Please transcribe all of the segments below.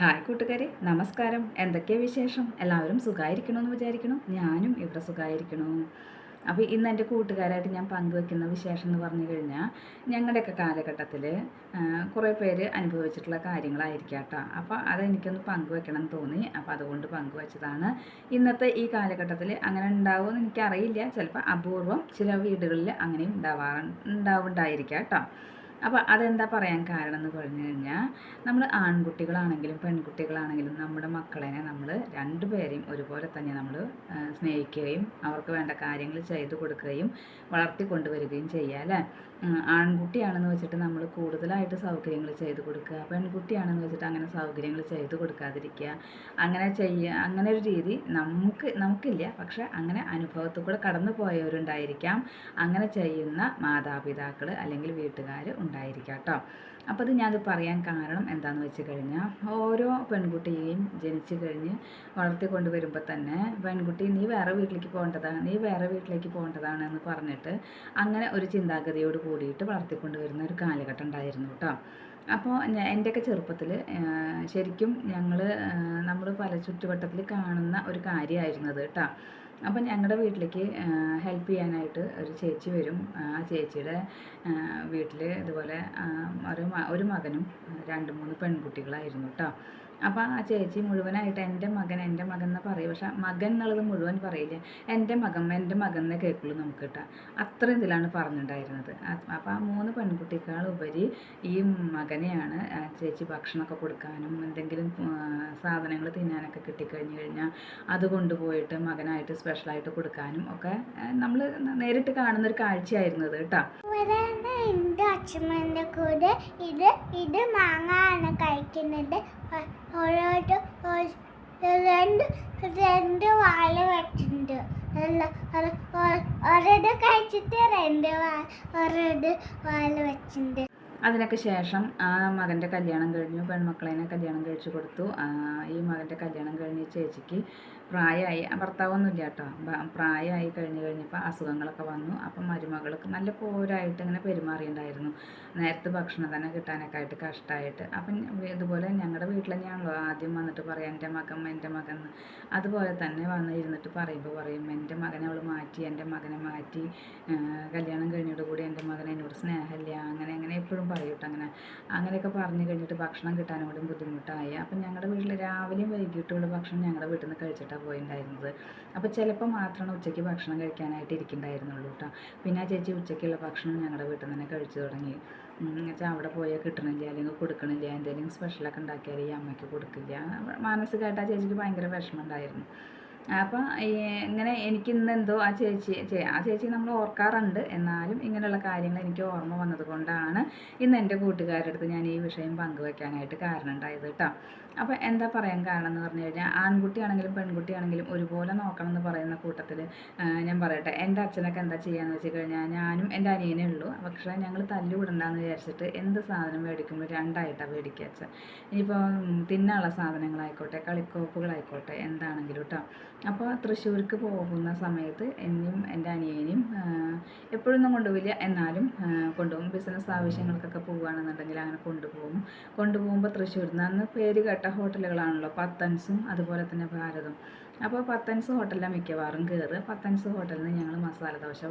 Hi കൂട്ടുകാരെ നമസ്കാരം. എന്തൊക്കെയാണ് വിശേഷം? എല്ലാവരും സുഖമായിരിക്കണമെന്ന് വിചാരിക്കണം ഞാനും ഇവിടെ സുഖമായിരിക്കണു അപ്പോൾ ഇന്ന് എന്റെ കൂട്ടുകാരായിട്ട് ഞാൻ പങ്കുവെക്കുന്ന വിശേഷം എന്ന് പറഞ്ഞു കഴിഞ്ഞാൽ ഞങ്ങളുടെയൊക്കെ കാലഘട്ടത്തിൽ കുറേ പേര് അനുഭവിച്ചിട്ടുള്ള കാര്യങ്ങളായിരിക്കാം കേട്ടോ അപ്പോൾ അതെനിക്കൊന്ന് പങ്കുവെക്കണം എന്ന് തോന്നി. അപ്പോൾ അതുകൊണ്ട് പങ്കുവെച്ചതാണ്. ഇന്നത്തെ ഈ കാലഘട്ടത്തിൽ അങ്ങനെ ഉണ്ടാവുമെന്ന് എനിക്കറിയില്ല. ചിലപ്പോൾ അപൂർവം ചില വീടുകളിൽ അങ്ങനെയും ഉണ്ടാവാറുണ്ടാവുണ്ടായിരിക്കാം കേട്ടോ. അപ്പോൾ അതെന്താ പറയാൻ കാരണം എന്ന് പറഞ്ഞു കഴിഞ്ഞാൽ നമ്മൾ ആൺകുട്ടികളാണെങ്കിലും പെൺകുട്ടികളാണെങ്കിലും നമ്മുടെ മക്കളെ നമ്മൾ രണ്ടുപേരെയും ഒരുപോലെ തന്നെ നമ്മൾ സ്നേഹിക്കുകയും അവർക്ക് വേണ്ട കാര്യങ്ങൾ ചെയ്തു കൊടുക്കുകയും വളർത്തി കൊണ്ടുവരികയും ചെയ്യുക അല്ലേ? ആൺകുട്ടിയാണെന്ന് വെച്ചിട്ട് നമ്മൾ കൂടുതലായിട്ട് സൗകര്യങ്ങൾ ചെയ്തു കൊടുക്കുക പെൺകുട്ടിയാണെന്ന് വെച്ചിട്ട് അങ്ങനെ സൗകര്യങ്ങൾ ചെയ്തു കൊടുക്കാതിരിക്കുക അങ്ങനെ ചെയ്യുക അങ്ങനെ ഒരു രീതി നമുക്ക് നമുക്കില്ല. പക്ഷെ അങ്ങനെ അനുഭവത്തിൽ കൂടെ കടന്നു പോയവരുണ്ടായിരിക്കാം അങ്ങനെ ചെയ്യുന്ന മാതാപിതാക്കൾ അല്ലെങ്കിൽ വീട്ടുകാർ ഉണ്ടായിരിക്കാം കേട്ടോ. അപ്പോൾ അത് ഞാനത് പറയാൻ കാരണം എന്താണെന്ന് വെച്ച് കഴിഞ്ഞാൽ ഓരോ പെൺകുട്ടിയെയും ജനിച്ചു കഴിഞ്ഞ് വളർത്തിക്കൊണ്ട് വരുമ്പോൾ തന്നെ പെൺകുട്ടി നീ വേറെ വീട്ടിലേക്ക് പോകേണ്ടതാണ് നീ വേറെ വീട്ടിലേക്ക് പോകേണ്ടതാണ് എന്ന് പറഞ്ഞിട്ട് അങ്ങനെ ഒരു ചിന്താഗതിയോട് കൂടിയിട്ട് വളർത്തിക്കൊണ്ട് വരുന്ന ഒരു കാലഘട്ടം ഉണ്ടായിരുന്നു കേട്ടോ. അപ്പോൾ എന്റെയൊക്കെ ചെറുപ്പത്തിൽ ശരിക്കും ഞങ്ങൾ നമ്മൾ പല ചുറ്റുവട്ടത്തിൽ കാണുന്ന ഒരു കാര്യമായിരുന്നത് കേട്ടോ. അപ്പം ഞങ്ങളുടെ വീട്ടിലേക്ക് ഹെൽപ്പ് ചെയ്യാനായിട്ട് ഒരു ചേച്ചി വരും. ആ ചേച്ചിയുടെ വീട്ടിൽ ഇതുപോലെ ഒരു ഒരു മകനും രണ്ട് മൂന്ന് പെൺകുട്ടികളായിരുന്നു കേട്ടോ അപ്പോൾ ആ ചേച്ചി മുഴുവനായിട്ട് എന്റെ മകൻ എന്റെ മകൻ എന്ന് പറയും. പക്ഷെ മകൻ എന്നുള്ളത് മുഴുവൻ പറയില്ല. എന്റെ മകൻ എന്റെ മകൻ എന്നേ കേൾക്കുള്ളൂ നമുക്ക് ട്ടാ അത്ര ഇതിലാണ് പറഞ്ഞിട്ടുണ്ടായിരുന്നത്. അപ്പോൾ ആ മൂന്ന് പെൺകുട്ടികളുപരി ഈ മകനെയാണ് ആ ചേച്ചി ഭക്ഷണമൊക്കെ കൊടുക്കാനും എന്തെങ്കിലും സാധനങ്ങൾ തിന്നാനൊക്കെ കിട്ടിക്കഴിഞ്ഞ് കഴിഞ്ഞാൽ അത് കൊണ്ടുപോയിട്ട് മകനായിട്ട് സ്പെഷ്യലായിട്ട് കൊടുക്കാനും ഒക്കെ നമ്മൾ നേരിട്ട് കാണുന്ന ഒരു കാഴ്ചയായിരുന്നു ഇത് കേട്ടോ എന്റെ അച്ഛമ്മേന്റെ കൂടെ ഇത് ഇത് മാങ്ങ ആണ് കഴിക്കുന്നത്. ഓരോരോ രണ്ട് രണ്ട് വാഴ വെച്ചിട്ടുണ്ട്. ഒരട് കഴിച്ചിട്ട് രണ്ട് ഒരട് വാഴ വെച്ചിട്ടുണ്ട്. അതിനൊക്കെ ശേഷം ആ മകന്റെ കല്യാണം കഴിഞ്ഞു പെൺമക്കളേനെ കല്യാണം കഴിച്ചു കൊടുത്തു. ഈ മകന്റെ കല്യാണം കഴിഞ്ഞ ചേച്ചിക്ക് പ്രായമായി ഭർത്താവൊന്നുമില്ല കേട്ടോ. പ്രായമായി കഴിഞ്ഞ് കഴിഞ്ഞപ്പോൾ അസുഖങ്ങളൊക്കെ വന്നു. അപ്പം മരുമകൾക്ക് നല്ല പോരായിട്ട് ഇങ്ങനെ പെരുമാറിയിട്ടുണ്ടായിരുന്നു. നേരത്തെ ഭക്ഷണം തന്നെ കിട്ടാനൊക്കെ ആയിട്ട് കഷ്ടമായിട്ട് അപ്പം ഇതുപോലെ ഞങ്ങളുടെ വീട്ടിൽ തന്നെയാണല്ലോ ആദ്യം വന്നിട്ട് പറയാം എന്റെ മകൻ എന്റെ മകൻ അതുപോലെ തന്നെ വന്ന് ഇരുന്നിട്ട് പറയുമ്പോൾ പറയും എന്റെ മകനെ അവൾ മാറ്റി എന്റെ മകനെ മാറ്റി. കല്യാണം കഴിഞ്ഞോട് കൂടി എന്റെ മകൻ എന്നോട് സ്നേഹമില്ല. അങ്ങനെ അങ്ങനെ എപ്പോഴും പറയൂട്ടോ അങ്ങനെ. അങ്ങനെയൊക്കെ പറഞ്ഞു കഴിഞ്ഞിട്ട് ഭക്ഷണം കിട്ടാനും കൂടി ബുദ്ധിമുട്ടായി. അപ്പം ഞങ്ങളുടെ വീട്ടിൽ രാവിലെയും വൈകിട്ടുള്ള ഭക്ഷണം ഞങ്ങളുടെ വീട്ടിൽ നിന്ന് കഴിച്ചിട്ടാണ് പോയിട്ടുണ്ടായിരുന്നത് അപ്പോൾ ചിലപ്പോൾ മാത്രമാണ് ഉച്ചയ്ക്ക് ഭക്ഷണം കഴിക്കാനായിട്ട് ഇരിക്കുന്നുണ്ടായിരുന്നുള്ളൂ കേട്ടോ പിന്നെ ആ ചേച്ചി ഉച്ചയ്ക്കുള്ള ഭക്ഷണം ഞങ്ങളുടെ വീട്ടിൽ നിന്ന് തന്നെ കഴിച്ചു തുടങ്ങി. എന്നുവെച്ചാൽ അവിടെ പോയാൽ കിട്ടണില്ല അല്ലെങ്കിൽ കൊടുക്കണില്ല എന്തെങ്കിലും സ്പെഷ്യലൊക്കെ ഉണ്ടാക്കിയാൽ ഈ അമ്മയ്ക്ക് കൊടുക്കില്ല. മാനസികമായിട്ട് ആ ചേച്ചിക്ക് ഭയങ്കര വിഷമം ഉണ്ടായിരുന്നു. അപ്പോൾ ഇങ്ങനെ എനിക്കിന്ന് എന്തോ ആ ചേച്ചി ആ ചേച്ചി നമ്മൾ ഓർക്കാറുണ്ട്. എന്നാലും ഇങ്ങനെയുള്ള കാര്യങ്ങൾ എനിക്ക് ഓർമ്മ വന്നത് കൊണ്ടാണ് ഇന്ന് എന്റെ കൂട്ടുകാരുടെ അടുത്ത് ഞാൻ ഈ വിഷയം പങ്കുവെക്കാനായിട്ട് കാരണം ഉണ്ടായത് കേട്ടോ. അപ്പോൾ എന്താ പറയാൻ കാരണം എന്ന് പറഞ്ഞു കഴിഞ്ഞാൽ ആൺകുട്ടിയാണെങ്കിലും പെൺകുട്ടിയാണെങ്കിലും ഒരുപോലെ നോക്കണം എന്ന് പറയുന്ന കൂട്ടത്തിൽ ഞാൻ പറയട്ടെ എന്റെ അച്ഛനൊക്കെ എന്താ ചെയ്യാന്ന് വെച്ച് കഴിഞ്ഞാൽ ഞാനും എന്റെ അനിയനേ ഉള്ളൂ. പക്ഷേ ഞങ്ങൾ തല്ലുകൂടണ്ടെന്ന് വിചാരിച്ചിട്ട് എന്ത് സാധനം മേടിക്കുമ്പോൾ രണ്ടായിട്ടാണ് മേടിക്കുക അച്ഛൻ. ഇനിയിപ്പോൾ തിന്നാനുള്ള സാധനങ്ങളായിക്കോട്ടെ കളിക്കോപ്പുകളായിക്കോട്ടെ എന്താണെങ്കിലും കേട്ടോ അപ്പോൾ തൃശ്ശൂർക്ക് പോകുന്ന സമയത്ത് എന്നെയും എന്റെ അനിയനെയും എപ്പോഴൊന്നും കൊണ്ടുപോയില്ല എന്നാലും കൊണ്ടുപോകും. ബിസിനസ് ആവശ്യങ്ങൾക്കൊക്കെ പോവുകയാണെന്നുണ്ടെങ്കിൽ അങ്ങനെ കൊണ്ടുപോകും. കൊണ്ടുപോകുമ്പോൾ തൃശ്ശൂരിൽ നിന്ന് അന്ന് പേര് കേട്ട ഹോട്ടലുകളാണല്ലോ പത്തൻസും അതുപോലെ തന്നെ ഭാരതം. അപ്പോൾ പത്തൻസ് ഹോട്ടലിലാണ് മിക്കവാറും കയറുക പത്തൻസ് ഹോട്ടലിൽ നിന്ന് ഞങ്ങൾ മസാല ദോശ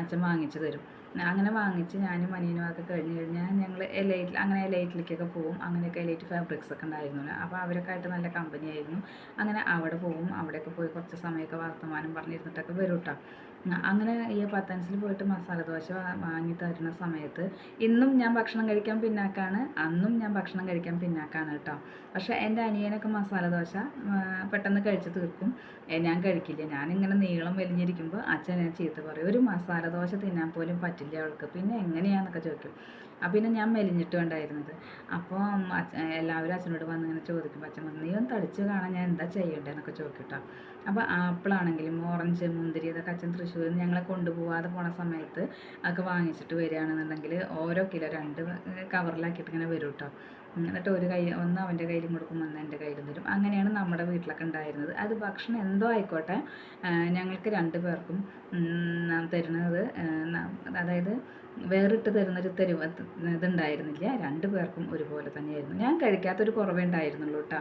അച്ഛൻ വാങ്ങിച്ചു തരും. അങ്ങനെ വാങ്ങിച്ച് ഞാനും അനിയനും ഒക്കെ കഴിഞ്ഞ് കഴിഞ്ഞാൽ ഞങ്ങൾ എലൈറ്റിൽ അങ്ങനെ എലൈറ്റിലേക്കൊക്കെ പോകും. അങ്ങനെയൊക്കെ എലൈറ്റ് ഫാബ്രിക്സ് ഒക്കെ ഉണ്ടായിരുന്നു അപ്പോൾ അവരൊക്കെ ആയിട്ട് നല്ല കമ്പനി ആയിരുന്നു. അങ്ങനെ അവിടെ പോകും. അവിടെയൊക്കെ പോയി കുറച്ച് സമയമൊക്കെ വർത്തമാനം പറഞ്ഞിരുന്നിട്ടൊക്കെ വരും കേട്ടോ അങ്ങനെ ഈ പത്തൻസിൽ പോയിട്ട് മസാല ദോശ വാങ്ങി തരുന്ന സമയത്ത് ഇന്നും ഞാൻ ഭക്ഷണം കഴിക്കാൻ പിന്നാക്കാണ് അന്നും ഞാൻ ഭക്ഷണം കഴിക്കാൻ പിന്നാക്കാണ് കേട്ടോ. പക്ഷേ എന്റെ അനിയനൊക്കെ മസാല ദോശ പെട്ടെന്ന് കഴിച്ച് തീർക്കും. ഞാൻ കഴിക്കില്ല. ഞാനിങ്ങനെ നീളം വലിഞ്ഞിരിക്കുമ്പോൾ അച്ഛൻ ഞാൻ ചീത്ത പറയും ഒരു മസാല ദോശ തിന്നാൻ പോലും പറ്റില്ല അവൾക്ക്. പിന്നെ എങ്ങനെയാണെന്നൊക്കെ ചോദിക്കും. അപ്പം പിന്നെ ഞാൻ മെലിഞ്ഞിട്ടും ഉണ്ടായിരുന്നത്. അപ്പോൾ എല്ലാവരും അച്ഛനോട് വന്ന് ഇങ്ങനെ ചോദിക്കും അച്ഛൻ പറഞ്ഞു നീ ഒന്ന് തടിച്ച് കാണാൻ ഞാൻ എന്താ ചെയ്യേണ്ടതെന്നൊക്കെ ചോദിക്കട്ടോ അപ്പോൾ ആപ്പിളാണെങ്കിലും ഓറഞ്ച് മുന്തിരി ഇതൊക്കെ അച്ഛൻ തൃശ്ശൂരിൽ നിന്ന് ഞങ്ങളെ കൊണ്ടുപോകാതെ പോണ സമയത്ത് ഒക്കെ വാങ്ങിച്ചിട്ട് വരികയാണെന്നുണ്ടെങ്കിൽ ഓരോ കിലോ രണ്ട് കവറിലാക്കിയിട്ട് ഇങ്ങനെ വരും കേട്ടോ എന്നിട്ട് ഒരു കൈ ഒന്ന് അവന്റെ കയ്യിലും കൊടുക്കും ഒന്ന് എന്റെ കയ്യിലും തരും. അങ്ങനെയാണ് നമ്മുടെ വീട്ടിലൊക്കെ ഉണ്ടായിരുന്നത്. അത് ഭക്ഷണം എന്തോ ആയിക്കോട്ടെ ഞങ്ങൾക്ക് രണ്ട് പേർക്കും തരുന്നത് അതായത് വേറിട്ട് തരുന്നൊരു തരുവ ഇതുണ്ടായിരുന്നില്ല. രണ്ട് പേർക്കും ഒരുപോലെ തന്നെയായിരുന്നു. ഞാൻ കഴിക്കാത്തൊരു കുറവേ ഉണ്ടായിരുന്നുള്ളൂ കേട്ടോ.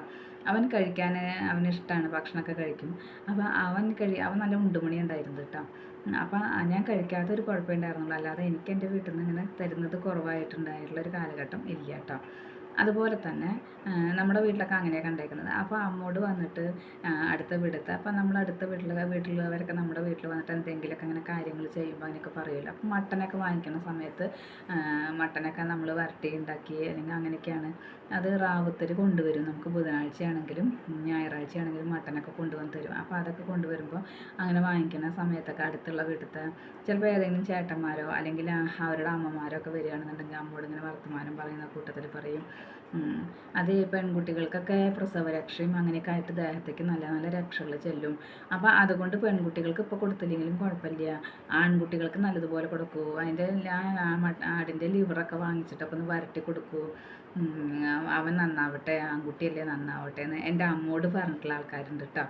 അവൻ കഴിക്കാൻ അവന് ഇഷ്ടമാണ് ഭക്ഷണമൊക്കെ കഴിക്കും. അപ്പോൾ അവൻ കഴി അവൻ നല്ല ഉണ്ടുമണി ഉണ്ടായിരുന്നു കേട്ടോ അപ്പോൾ ഞാൻ കഴിക്കാത്തൊരു കുഴപ്പമേ ഉണ്ടായിരുന്നുള്ളൂ. അല്ലാതെ എനിക്ക് എന്റെ വീട്ടിൽ നിന്ന് ഇങ്ങനെ തരുന്നത് കുറവായിട്ടുണ്ടായിട്ടുള്ള ഒരു കാലഘട്ടം ഇല്ല കേട്ടോ. അതുപോലെ തന്നെ നമ്മുടെ വീട്ടിലൊക്കെ അങ്ങനെയാണ് കണ്ടേക്കുന്നത്. അപ്പോൾ അമ്മോട് വന്നിട്ട് അടുത്ത വീടത്തെ അപ്പോൾ നമ്മൾ അടുത്ത വീട്ടിലെ വീട്ടിലുള്ളവരൊക്കെ നമ്മുടെ വീട്ടിൽ വന്നിട്ട് എന്തെങ്കിലുമൊക്കെ അങ്ങനെ കാര്യങ്ങൾ ചെയ്യുമ്പോൾ അങ്ങനെയൊക്കെ പറയുമല്ലോ അപ്പോൾ മട്ടനൊക്കെ വാങ്ങിക്കുന്ന സമയത്ത് മട്ടനൊക്കെ നമ്മൾ വരട്ടി ഉണ്ടാക്കി അല്ലെങ്കിൽ അങ്ങനെയൊക്കെയാണ്. അത് റാവുത്തർ കൊണ്ടുവരും. നമുക്ക് ബുധനാഴ്ചയാണെങ്കിലും ഞായറാഴ്ചയാണെങ്കിലും മട്ടനൊക്കെ കൊണ്ടുവന്ന് തരും. അപ്പോൾ അതൊക്കെ കൊണ്ടുവരുമ്പോൾ അങ്ങനെ വാങ്ങിക്കുന്ന സമയത്തൊക്കെ അടുത്തുള്ള വീട്ടിലത്തെ ചിലപ്പോൾ ഏതെങ്കിലും ചേട്ടന്മാരോ അല്ലെങ്കിൽ അവരുടെ അമ്മമാരോ ഒക്കെ വരികയാണെന്നുണ്ടെങ്കിൽ അമ്മോട് ഇങ്ങനെ വർത്തമാനം പറയുന്ന കൂട്ടത്തിൽ പറയും. അത് ഈ പ്രസവ പ്രസവരക്ഷയും അങ്ങനെയൊക്കെ ആയിട്ട് ദേഹത്തേക്ക് നല്ല നല്ല രക്ഷകൾ ചെല്ലും. അപ്പോൾ അതുകൊണ്ട് പെൺകുട്ടികൾക്ക് ഇപ്പോൾ കൊടുത്തില്ലെങ്കിലും കുഴപ്പമില്ല. ആൺകുട്ടികൾക്ക് നല്ലതുപോലെ കൊടുക്കൂ. അതിന്റെ ആടിന്റെ ലിവറൊക്കെ വാങ്ങിച്ചിട്ടൊക്കെ ഒന്ന് വരട്ടി കൊടുക്കൂ. അവൻ നന്നാവട്ടെ ആൺകുട്ടിയല്ലേ നന്നാവട്ടെ എന്ന് എന്റെ അമ്മോട് പറഞ്ഞിട്ടുള്ള ആൾക്കാരുണ്ട് കേട്ടോ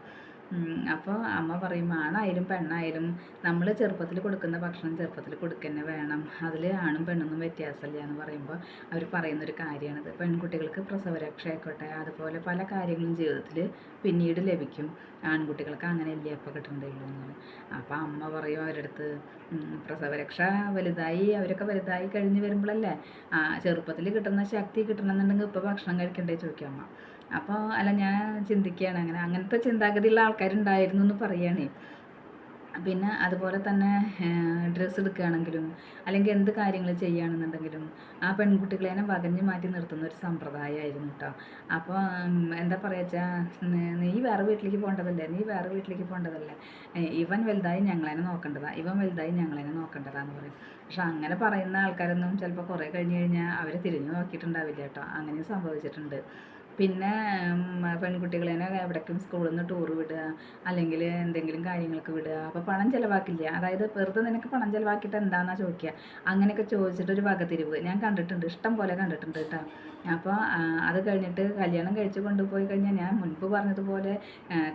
അപ്പോൾ അമ്മ പറയും ആണായാലും പെണ്ണായാലും നമ്മൾ ചെറുപ്പത്തിൽ കൊടുക്കുന്ന ഭക്ഷണം ചെറുപ്പത്തിൽ കൊടുക്കുക തന്നെ വേണം. അതിൽ ആണും പെണ്ണൊന്നും വ്യത്യാസമില്ല എന്ന് പറയുമ്പോൾ അവർ പറയുന്നൊരു കാര്യമാണിത് പെൺകുട്ടികൾക്ക് പ്രസവരക്ഷ ആയിക്കോട്ടെ അതുപോലെ പല കാര്യങ്ങളും ജീവിതത്തിൽ പിന്നീട് ലഭിക്കും. ആൺകുട്ടികൾക്ക് അങ്ങനെയല്ലേ അപ്പോൾ കിട്ടണ്ടേയുള്ളൂ എന്ന് പറയും അപ്പോൾ അമ്മ പറയും അവരുടെ അടുത്ത് പ്രസവരക്ഷ വലുതായി അവരൊക്കെ വലുതായി കഴിഞ്ഞ് വരുമ്പോഴല്ലേ ചെറുപ്പത്തിൽ കിട്ടുന്ന ശക്തി കിട്ടണമെന്നുണ്ടെങ്കിൽ ഇപ്പോൾ ഭക്ഷണം കഴിക്കണ്ടേ? ചോദിക്കാം അമ്മ. അപ്പോൾ അല്ല ഞാൻ ചിന്തിക്കുകയാണ് അങ്ങനെ. അങ്ങനത്തെ ചിന്താഗതിയുള്ള ആൾക്കാരുണ്ടായിരുന്നു എന്ന് പറയുകയാണേ പിന്നെ അതുപോലെ തന്നെ ഡ്രസ്സ് എടുക്കുകയാണെങ്കിലും അല്ലെങ്കിൽ എന്ത് കാര്യങ്ങൾ ചെയ്യുകയാണെന്നുണ്ടെങ്കിലും ആ പെൺകുട്ടികളെ വകഞ്ഞു മാറ്റി നിർത്തുന്ന ഒരു സമ്പ്രദായമായിരുന്നു കേട്ടോ അപ്പോൾ എന്താ പറയുക വെച്ചാൽ നീ വേറെ വീട്ടിലേക്ക് പോകേണ്ടതല്ലേ? നീ വേറെ വീട്ടിലേക്ക് പോകേണ്ടതല്ലേ? ഇവൻ വലുതായി ഞങ്ങളെന്നെ നോക്കേണ്ടതാ. ഇവൻ വലുതായി ഞങ്ങളെന്നെ നോക്കേണ്ടതാന്ന് പറയും. പക്ഷെ അങ്ങനെ പറയുന്ന ആൾക്കാരൊന്നും ചിലപ്പോൾ കുറേ കഴിഞ്ഞ് കഴിഞ്ഞാൽ അവരെ തിരിഞ്ഞു നോക്കിയിട്ടുണ്ടാവില്ല കേട്ടോ അങ്ങനെ സംഭവിച്ചിട്ടുണ്ട്. പിന്നെ തന്നെ എവിടേക്കും സ്കൂളിൽ നിന്ന് ടൂർ വിടുക അല്ലെങ്കിൽ എന്തെങ്കിലും കാര്യങ്ങൾക്ക് വിടുക. അപ്പോൾ പണം ചിലവാക്കില്ല? അതായത് വെറുതെ നിനക്ക് പണം ചിലവാക്കിയിട്ട് എന്താണെന്നാണ് ചോദിക്കുക അങ്ങനെയൊക്കെ ചോദിച്ചിട്ട് ഒരു വകതിരിവ്. ഞാൻ കണ്ടിട്ടുണ്ട്. ഇഷ്ടം പോലെ കണ്ടിട്ടുണ്ട് കേട്ടോ. അപ്പോൾ അത് കഴിഞ്ഞിട്ട് കല്യാണം കഴിച്ച് കൊണ്ടുപോയി കഴിഞ്ഞാൽ ഞാൻ മുൻപ് പറഞ്ഞതുപോലെ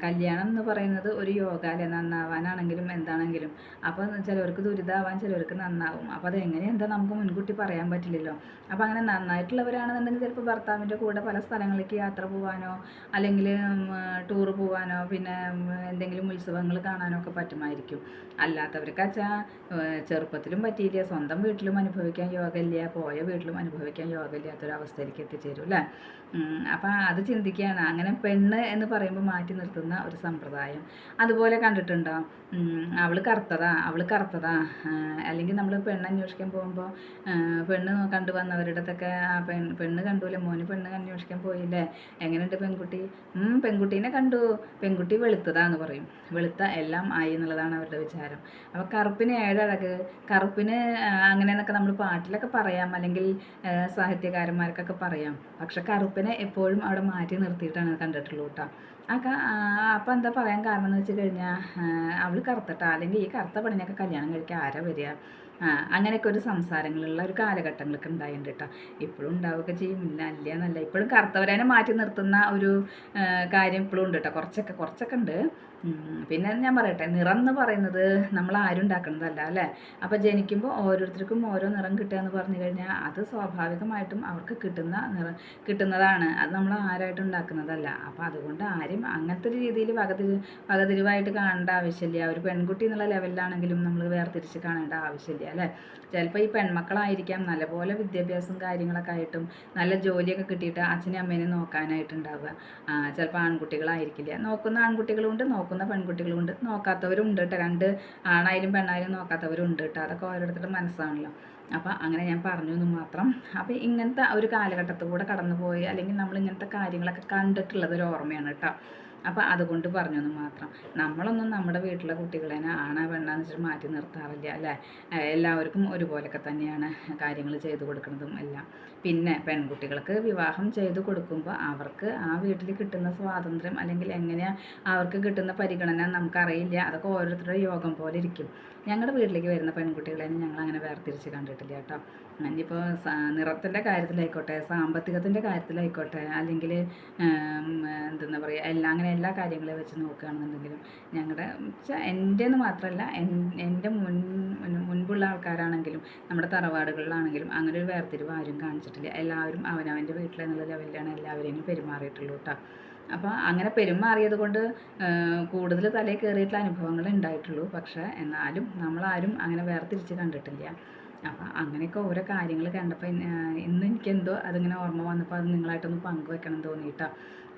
കല്യാണം എന്ന് പറയുന്നത് ഒരു യോഗ അല്ലേ? നന്നാവാനാണെങ്കിലും എന്താണെങ്കിലും. അപ്പോൾ ചിലവർക്ക് ദുരിതമാവാൻ ചിലവർക്ക് നന്നാവും. അപ്പോൾ അത് എങ്ങനെ എന്താ നമുക്ക് മുൻകൂട്ടി പറയാൻ പറ്റില്ലല്ലോ. അപ്പോൾ അങ്ങനെ നന്നായിട്ടുള്ളവരാണെന്നുണ്ടെങ്കിൽ ചിലപ്പോൾ ഭർത്താവിന്റെ കൂടെ പല സ്ഥലങ്ങളിലേക്ക് യാത്ര പോകാനോ അല്ലെങ്കിൽ ടൂർ പോകാനോ പിന്നെ എന്തെങ്കിലും ഉത്സവങ്ങൾ കാണാനോ ഒക്കെ പറ്റുമായിരിക്കും. അല്ലാത്തവർക്ക് വെച്ചാൽ ചെറുപ്പത്തിലും പറ്റിയില്ല. സ്വന്തം വീട്ടിലും അനുഭവിക്കാൻ യോഗ ഇല്ല. പോയ വീട്ടിലും അനുഭവിക്കാൻ യോഗമില്ലാത്തൊരവസ്ഥയിലേക്ക് എത്തിച്ചേരും അല്ലേ? അപ്പം അത് ചിന്തിക്കുകയാണ് അങ്ങനെ പെണ്ണ് എന്ന് പറയുമ്പോൾ മാറ്റി നിർത്തുന്ന ഒരു സമ്പ്രദായം. അതുപോലെ കണ്ടിട്ടുണ്ടോ? അവൾ കറുത്തതാ അവൾ കറുത്തതാ. അല്ലെങ്കിൽ നമ്മൾ പെണ്ണ് അന്വേഷിക്കാൻ പോകുമ്പോൾ പെണ്ണ് കണ്ടു വന്നവരുടെ അടുത്തൊക്കെ ആ പെൺ പെണ്ണ് കണ്ടൂല്ലേ മോന് പെണ്ണ് അന്വേഷിക്കാൻ പോയില്ലേ? എങ്ങനെയുണ്ട് പെൺകുട്ടി? പെൺകുട്ടീനെ കണ്ടു. പെൺകുട്ടി വെളുത്തതാന്ന് പറയും. വെളുത്ത എല്ലാം ആയി എന്നുള്ളതാണ് അവരുടെ വിചാരം. അപ്പോൾ കറുപ്പിന് ഏഴഴക് കറുപ്പിന് അങ്ങനെയെന്നൊക്കെ നമ്മൾ പാട്ടിലൊക്കെ പറയാം. അല്ലെങ്കിൽ സാഹിത്യകാരന്മാർക്കൊക്കെ പറയാം. പക്ഷെ കറുപ്പിനെ എപ്പോഴും അവിടെ മാറ്റി നിർത്തിയിട്ടാണ് കണ്ടിട്ടുള്ളൂ കേട്ടോ. അപ്പം എന്താ പറയാൻ കാരണം എന്ന് വെച്ച് കഴിഞ്ഞാൽ അവൾ കറുത്തട്ടാ. അല്ലെങ്കിൽ ഈ കറുത്ത പെണ്ണിനൊക്കെ കല്യാണം കഴിക്കാൻ ആരാ വരിക? അങ്ങനെയൊക്കെ ഒരു സംസാരങ്ങളുള്ള ഒരു കാലഘട്ടങ്ങളൊക്കെ ഉണ്ടായിട്ടുണ്ട് കേട്ടോ ഇപ്പോഴും ഉണ്ടാവുകയൊക്കെ ചെയ്യും. ഇല്ല അല്ല എന്നല്ല ഇപ്പോഴും കറുത്തവരനെ മാറ്റി നിർത്തുന്ന ഒരു കാര്യം ഇപ്പോഴും ഉണ്ട് കേട്ടോ കുറച്ചൊക്കെ കുറച്ചൊക്കെ ഉണ്ട്. പിന്നെ ഞാൻ പറയട്ടെ നിറം എന്ന് പറയുന്നത് നമ്മൾ ആരും ഉണ്ടാക്കുന്നതല്ല അല്ലേ? അപ്പോൾ ജനിക്കുമ്പോൾ ഓരോരുത്തർക്കും ഓരോ നിറം കിട്ടുക എന്ന് പറഞ്ഞു കഴിഞ്ഞാൽ അത് സ്വാഭാവികമായിട്ടും അവർക്ക് കിട്ടുന്ന നിറം കിട്ടുന്നതാണ്. അത് നമ്മൾ ആരായിട്ടും ഉണ്ടാക്കുന്നതല്ല. അപ്പോൾ അതുകൊണ്ട് ആരും അങ്ങനത്തെ ഒരു രീതിയിൽ വകതിരി വകതിരിവായിട്ട് കാണേണ്ട ആവശ്യമില്ല. ഒരു പെൺകുട്ടി എന്നുള്ള ലെവലിലാണെങ്കിലും നമ്മൾ വേർതിരിച്ച് കാണേണ്ട ആവശ്യമില്ല. അല്ലേ? ചിലപ്പോൾ ഈ പെൺമക്കളായിരിക്കാം നല്ലപോലെ വിദ്യാഭ്യാസം കാര്യങ്ങളൊക്കെ ആയിട്ടും നല്ല ജോലിയൊക്കെ കിട്ടിയിട്ട് അച്ഛനും അമ്മേനെ നോക്കാനായിട്ടുണ്ടാവുക. ചിലപ്പോൾ ആൺകുട്ടികളായിരിക്കില്ല. നോക്കുന്ന ആൺകുട്ടികളും ഉണ്ട് നോക്കുന്ന പെൺകുട്ടികളും ഉണ്ട് നോക്കാത്തവരും ഉണ്ട് കേട്ടോ. രണ്ട് ആണായാലും പെണ്ണായാലും നോക്കാത്തവരും ഉണ്ട് കേട്ടോ. അതൊക്കെ ഓരോരുത്തരുടെ മനസ്സാണല്ലോ. അപ്പോൾ അങ്ങനെ ഞാൻ പറഞ്ഞു എന്ന് മാത്രം. അപ്പോൾ ഇങ്ങനത്തെ ഒരു കാലഘട്ടത്തിലൂടെ കടന്നു പോയി അല്ലെങ്കിൽ നമ്മൾ ഇങ്ങനത്തെ കാര്യങ്ങളൊക്കെ കണ്ടിട്ടുള്ളത് ഒരു ഓർമ്മയാണ് കേട്ടോ. അപ്പോൾ അതുകൊണ്ട് പറഞ്ഞു എന്ന് മാത്രം. നമ്മളൊന്നും നമ്മുടെ വീട്ടിലെ കുട്ടികളെ ആണാ പെണ്ണാന്ന് വെച്ചിട്ട് മാറ്റി നിർത്താറില്ല അല്ലേ? എല്ലാവർക്കും ഒരുപോലൊക്കെ തന്നെയാണ് കാര്യങ്ങൾ ചെയ്തു കൊടുക്കുന്നതും എല്ലാം. പിന്നെ പെൺകുട്ടികൾക്ക് വിവാഹം ചെയ്ത് കൊടുക്കുമ്പോൾ അവർക്ക് ആ വീട്ടിൽ കിട്ടുന്ന സ്വാതന്ത്ര്യം അല്ലെങ്കിൽ എങ്ങനെയാണ് അവർക്ക് കിട്ടുന്ന പരിഗണന നമുക്കറിയില്ല. അതൊക്കെ ഓരോരുത്തരുടെ യോഗം പോലെ ഇരിക്കും. ഞങ്ങളുടെ വീട്ടിലേക്ക് വരുന്ന പെൺകുട്ടികളെ ഞങ്ങൾ അങ്ങനെ വേർതിരിച്ച് കണ്ടിട്ടില്ല കേട്ടോ. ഇനിയിപ്പോൾ നിറത്തിന്റെ കാര്യത്തിലായിക്കോട്ടെ സാമ്പത്തികത്തിന്റെ കാര്യത്തിലായിക്കോട്ടെ അല്ലെങ്കിൽ എന്തെന്നാ പറയുക എല്ലാ അങ്ങനെ എല്ലാ കാര്യങ്ങളെ വെച്ച് നോക്കുകയാണെന്നുണ്ടെങ്കിലും ഞങ്ങളുടെ എന്റെ എന്ന് മാത്രമല്ല എൻ- എന്റെ മുൻ മുൻ- മുൻപുള്ള ആൾക്കാരാണെങ്കിലും നമ്മുടെ തറവാടുകളിലാണെങ്കിലും അങ്ങനെ ഒരു വേർതിരിവ് ആരും കാണിച്ചിട്ടില്ല എല്ലാവരും അവനവന്റെ വീട്ടിലെന്നുള്ള ലെവലിലാണ് എല്ലാവരെയും പെരുമാറിയിട്ടുള്ളൂ കേട്ടോ അപ്പോൾ അങ്ങനെ പെരുമാറിയത് കൊണ്ട് കൂടുതൽ തലയിൽ കയറിയിട്ടുള്ള അനുഭവങ്ങൾ ഉണ്ടായിട്ടുള്ളൂ. പക്ഷേ എന്നാലും നമ്മളാരും അങ്ങനെ വേർതിരിച്ച് കണ്ടിട്ടില്ല. അപ്പോൾ അങ്ങനെയൊക്കെ ഓരോ കാര്യങ്ങൾ കണ്ടപ്പോൾ ഇന്ന് എനിക്കെന്തോ അതിങ്ങനെ ഓർമ്മ വന്നപ്പോൾ അത് നിങ്ങളായിട്ടൊന്ന് പങ്കുവെക്കണം തോന്നിയിട്ടോ.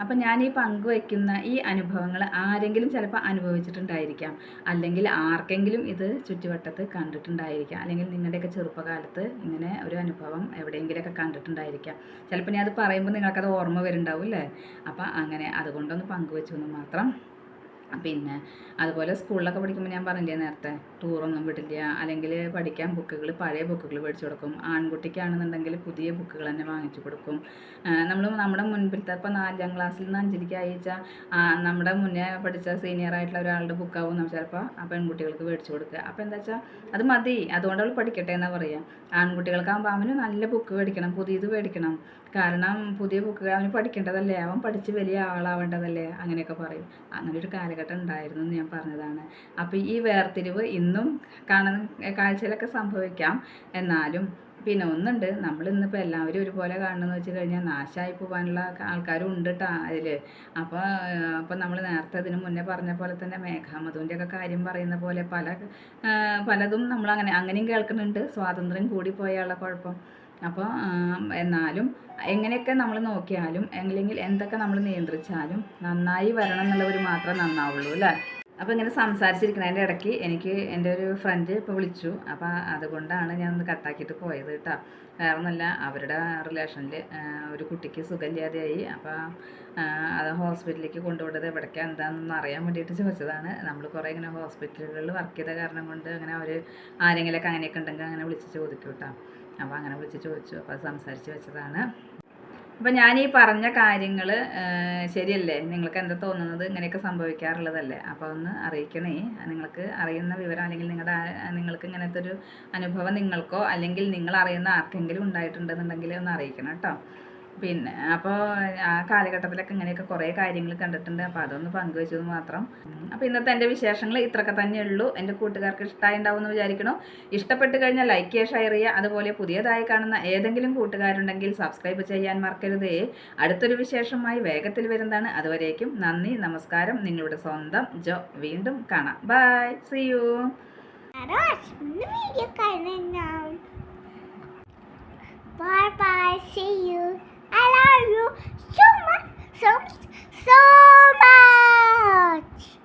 അപ്പം ഞാൻ ഈ പങ്കുവയ്ക്കുന്ന ഈ അനുഭവങ്ങൾ ആരെങ്കിലും ചിലപ്പോൾ അനുഭവിച്ചിട്ടുണ്ടായിരിക്കാം. അല്ലെങ്കിൽ ആർക്കെങ്കിലും ഇത് ചുറ്റുവട്ടത്ത് കണ്ടിട്ടുണ്ടായിരിക്കാം. അല്ലെങ്കിൽ നിങ്ങളുടെയൊക്കെ ചെറുപ്പകാലത്ത് ഇങ്ങനെ ഒരു അനുഭവം എവിടെയെങ്കിലുമൊക്കെ കണ്ടിട്ടുണ്ടായിരിക്കാം. ചിലപ്പോൾ ഞാൻ അത് പറയുമ്പോൾ നിങ്ങൾക്കത് ഓർമ്മ വരുന്നുണ്ടാവും അല്ലേ അപ്പം അങ്ങനെ അതുകൊണ്ടൊന്ന് പങ്കുവെച്ചു എന്ന് മാത്രം പിന്നെ അതുപോലെ സ്കൂളിലൊക്കെ പഠിക്കുമ്പോൾ ഞാൻ പറഞ്ഞില്ലേ നേരത്തെ ടൂറൊന്നും വിടില്ല. അല്ലെങ്കിൽ പഠിക്കാൻ ബുക്കുകൾ പഴയ ബുക്കുകൾ മേടിച്ചു കൊടുക്കും. ആൺകുട്ടിക്കാണെന്നുണ്ടെങ്കിൽ പുതിയ ബുക്കുകൾ തന്നെ വാങ്ങിച്ചു കൊടുക്കും. നമ്മൾ നമ്മുടെ മുൻപിലത്തെ ഇപ്പോൾ നാലാം ക്ലാസ്സിൽ നിന്ന് അഞ്ചിലേക്ക് അയച്ചാൽ നമ്മുടെ മുന്നേ പഠിച്ച സീനിയർ ആയിട്ടുള്ള ഒരാളുടെ ബുക്കാവും നമ്മൾ ചിലപ്പോൾ ആ പെൺകുട്ടികൾക്ക് മേടിച്ചു കൊടുക്കുക. അപ്പോൾ എന്താ വെച്ചാൽ അത് മതി. അതുകൊണ്ട് അവൾ പഠിക്കട്ടെ എന്നാ പറയുക ആൺകുട്ടികൾക്കാകുമ്പോൾ അവന് നല്ല ബുക്ക് മേടിക്കണം പുതിയത് മേടിക്കണം. കാരണം പുതിയ ബുക്കുകൾ അവന് പഠിക്കേണ്ടതല്ലേ? അവൻ പഠിച്ച് വലിയ ആളാവേണ്ടതല്ലേ? അങ്ങനെയൊക്കെ പറയും. അങ്ങനെ ഒരു കാലഘട്ടം ഉണ്ടായിരുന്നു എന്ന് ഞാൻ പറഞ്ഞതാണ്. അപ്പോൾ ഈ വേർതിരിവ് ഇന്നും കാണുന്ന കാഴ്ചയിലൊക്കെ സംഭവിക്കാം. എന്നാലും പിന്നെ ഒന്നുണ്ട്. നമ്മൾ ഇന്നിപ്പോൾ എല്ലാവരും ഒരുപോലെ കാണണമെന്ന് വെച്ച് കഴിഞ്ഞാൽ നാശമായി പോകാനുള്ള ആൾക്കാരും ഉണ്ട് കേട്ടോ അതിൽ അപ്പോൾ അപ്പോൾ നമ്മൾ നേരത്തെ അതിന് മുന്നേ പറഞ്ഞ പോലെ തന്നെ മേഘാമധുവിന്റെ ഒക്കെ കാര്യം പറയുന്ന പോലെ പല പലതും നമ്മൾ അങ്ങനെ അങ്ങനെയും കേൾക്കുന്നുണ്ട്. സ്വാതന്ത്ര്യം കൂടി കൂടിപ്പോയുള്ള കുഴപ്പം. അപ്പോൾ എന്നാലും എങ്ങനെയൊക്കെ നമ്മൾ നോക്കിയാലും അല്ലെങ്കിൽ എന്തൊക്കെ നമ്മൾ നിയന്ത്രിച്ചാലും നന്നായി വരണം എന്നുള്ളവർ മാത്രമേ നന്നാവുള്ളൂ അല്ലേ? അപ്പോൾ ഇങ്ങനെ സംസാരിച്ചിരിക്കുന്നതിന്റെ ഇടയ്ക്ക് എനിക്ക് എന്റെ ഒരു ഫ്രണ്ട് ഇപ്പോൾ വിളിച്ചു. അപ്പോൾ അതുകൊണ്ടാണ് ഞാൻ ഒന്ന് കട്ടാക്കിയിട്ട് പോയത് കേട്ടോ. വേറെ അവരുടെ റിലേഷനിൽ ഒരു കുട്ടിക്ക് സുഖമില്ലാതെയായി അപ്പോൾ അത് ഹോസ്പിറ്റലിലേക്ക് കൊണ്ടുപോയത് എവിടേക്കാ എന്താണെന്നൊന്നും അറിയാൻ വേണ്ടിയിട്ട് ചോദിച്ചതാണ്. നമ്മൾ കുറേ ഇങ്ങനെ ഹോസ്പിറ്റലുകളിൽ വർക്ക് ചെയ്ത കാരണം കൊണ്ട് അങ്ങനെ അവർ ആരെങ്കിലുമൊക്കെ അങ്ങനെയൊക്കെ ഉണ്ടെങ്കിൽ അങ്ങനെ വിളിച്ച് ചോദിക്കും കേട്ടോ. അപ്പോൾ അങ്ങനെ വിളിച്ച് ചോദിച്ചു അപ്പോൾ അത് സംസാരിച്ച് വെച്ചതാണ്. അപ്പം ഞാൻ ഈ പറഞ്ഞ കാര്യങ്ങൾ ശരിയല്ലേ? നിങ്ങൾക്ക് എന്താ തോന്നുന്നത്? ഇങ്ങനെയൊക്കെ സംഭവിക്കാറുള്ളതല്ലേ? അപ്പോൾ ഒന്ന് അറിയിക്കണേ. നിങ്ങൾക്ക് അറിയുന്ന വിവരം അല്ലെങ്കിൽ നിങ്ങളുടെ നിങ്ങൾക്ക് ഇങ്ങനത്തെ ഒരു അനുഭവം നിങ്ങൾക്കോ അല്ലെങ്കിൽ നിങ്ങൾ അറിയുന്ന ആർക്കെങ്കിലും ഉണ്ടായിട്ടുണ്ടെന്നുണ്ടെങ്കിൽ ഒന്ന് അറിയിക്കണം കേട്ടോ. പിന്നെ അപ്പോൾ ആ കാലഘട്ടത്തിലൊക്കെ ഇങ്ങനെയൊക്കെ കുറേ കാര്യങ്ങൾ കണ്ടിട്ടുണ്ട്. അപ്പോൾ അതൊന്ന് പങ്കുവെച്ചത് മാത്രം. അപ്പോൾ ഇന്നത്തെ എന്റെ വിശേഷങ്ങൾ ഇത്രയൊക്കെ തന്നെ ഉള്ളൂ എന്റെ കൂട്ടുകാർക്ക് ഇഷ്ടമായി ഉണ്ടാവും എന്ന് വിചാരിക്കണം ഇഷ്ടപ്പെട്ട് കഴിഞ്ഞാൽ ലൈക്ക് ചെയ്യുക ഷെയർ ചെയ്യുക. അതുപോലെ പുതിയതായി കാണുന്ന ഏതെങ്കിലും കൂട്ടുകാരുണ്ടെങ്കിൽ സബ്സ്ക്രൈബ് ചെയ്യാൻ മറക്കരുതേ. അടുത്തൊരു വിശേഷമായി വേഗത്തിൽ വരുന്നതാണ്. അതുവരേക്കും നന്ദി നമസ്കാരം. നിങ്ങളുടെ സ്വന്തം ജോ. വീണ്ടും കാണാം. Bye see you video Bye bye. See you. I love you so much. So, so much.